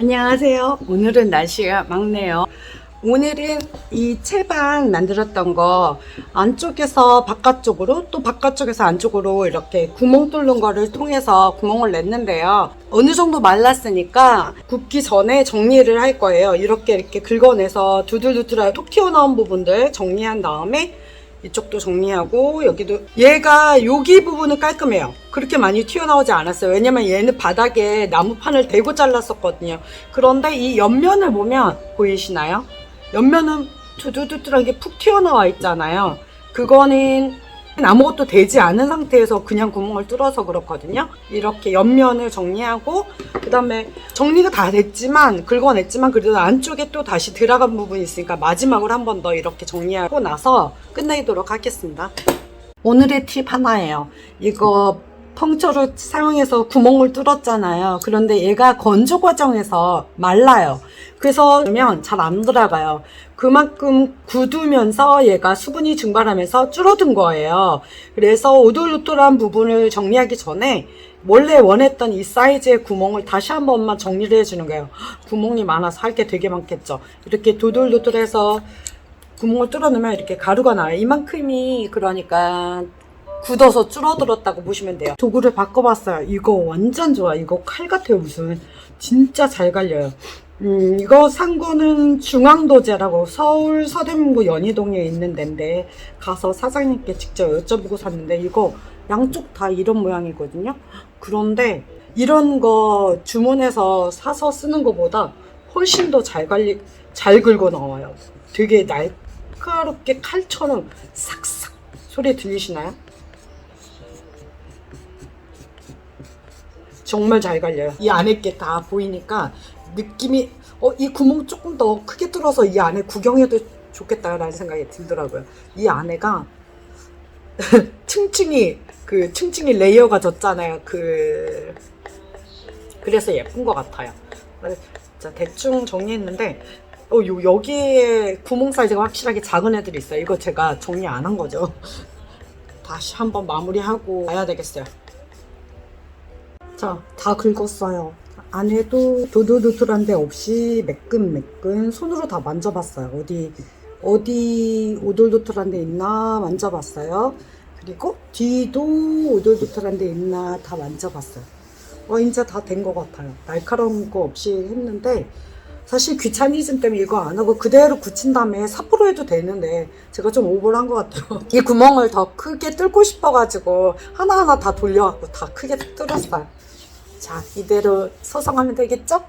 안녕하세요. 오늘은 날씨가 맑네요. 오늘은 이 채반 만들었던 거 안쪽에서 바깥쪽으로 또 바깥쪽에서 안쪽으로 이렇게 구멍 뚫는 거를 통해서 구멍을 냈는데요. 어느 정도 말랐으니까 굽기 전에 정리를 할 거예요. 이렇게 이렇게 긁어내서 두들두들하게 톡 튀어나온 부분들 정리한 다음에 이쪽도 정리하고 여기도 얘가 여기 부분은 깔끔해요. 그렇게 많이 튀어나오지 않았어요. 왜냐면 얘는 바닥에 나무판을 대고 잘랐었거든요. 그런데 이 옆면을 보면 보이시나요? 옆면은 두두두두하게 푹 튀어나와 있잖아요. 그거는 아무것도 되지 않은 상태에서 그냥 구멍을 뚫어서 그렇거든요. 이렇게 옆면을 정리하고 그다음에 정리가 다 됐지만 긁어냈지만 그래도 안쪽에 또 다시 들어간 부분이 있으니까 마지막으로 한 번 더 이렇게 정리하고 나서 끝내도록 하겠습니다. 오늘의 팁 하나예요. 이거 펑처를 사용해서 구멍을 뚫었잖아요. 그런데 얘가 건조 과정에서 말라요. 그래서 그러면 잘 안 들어가요. 그만큼 굳으면서 얘가 수분이 증발하면서 줄어든 거예요. 그래서 오돌오돌한 부분을 정리하기 전에 원래 원했던 이 사이즈의 구멍을 다시 한 번만 정리를 해주는 거예요. 구멍이 많아서 할 게 되게 많겠죠. 이렇게 도돌도돌해서 구멍을 뚫어놓으면 이렇게 가루가 나요. 이만큼이 그러니까 굳어서 줄어들었다고 보시면 돼요. 도구를 바꿔봤어요. 이거 완전 좋아. 이거 칼 같아요, 무슨. 진짜 잘 갈려요. 음, 이거 산 거는 중앙도제라고 서울 서대문구 연희동에 있는 데인데 가서 사장님께 직접 여쭤보고 샀는데 이거 양쪽 다 이런 모양이거든요. 그런데 이런 거 주문해서 사서 쓰는 것보다 훨씬 더 잘 갈리, 잘 긁어 나와요. 되게 날카롭게 칼처럼 삭삭 소리 들리시나요? 정말 잘 갈려요. 이 안에 게 다 보이니까 느낌이 어 이 구멍 조금 더 크게 뚫어서 이 안에 구경해도 좋겠다라는 생각이 들더라고요. 이 안에가 층층이 그 층층이 레이어가 졌잖아요. 그 그래서 예쁜 것 같아요. 자 대충 정리했는데 어 요 여기에 구멍 사이즈가 확실하게 작은 애들이 있어요. 이거 제가 정리 안 한 거죠. 다시 한번 마무리하고 가야 되겠어요. 자, 다 긁었어요. 안에도 도도도돌한 데 없이 매끈매끈 손으로 다 만져봤어요. 어디, 어디 오돌도돌한 데 있나 만져봤어요. 그리고 뒤도 오돌도돌한 데 있나 다 만져봤어요. 어, 이제 다 된 것 같아요. 날카로운 거 없이 했는데, 사실 귀차니즘 때문에 이거 안 하고 그대로 굳힌 다음에 삿포로 해도 되는데 제가 좀 오버를 한 것 같아요. 이 구멍을 더 크게 뚫고 싶어가지고 하나하나 다 돌려갖고 다 크게 뚫었어요. 자, 이대로 소성하면 되겠죠?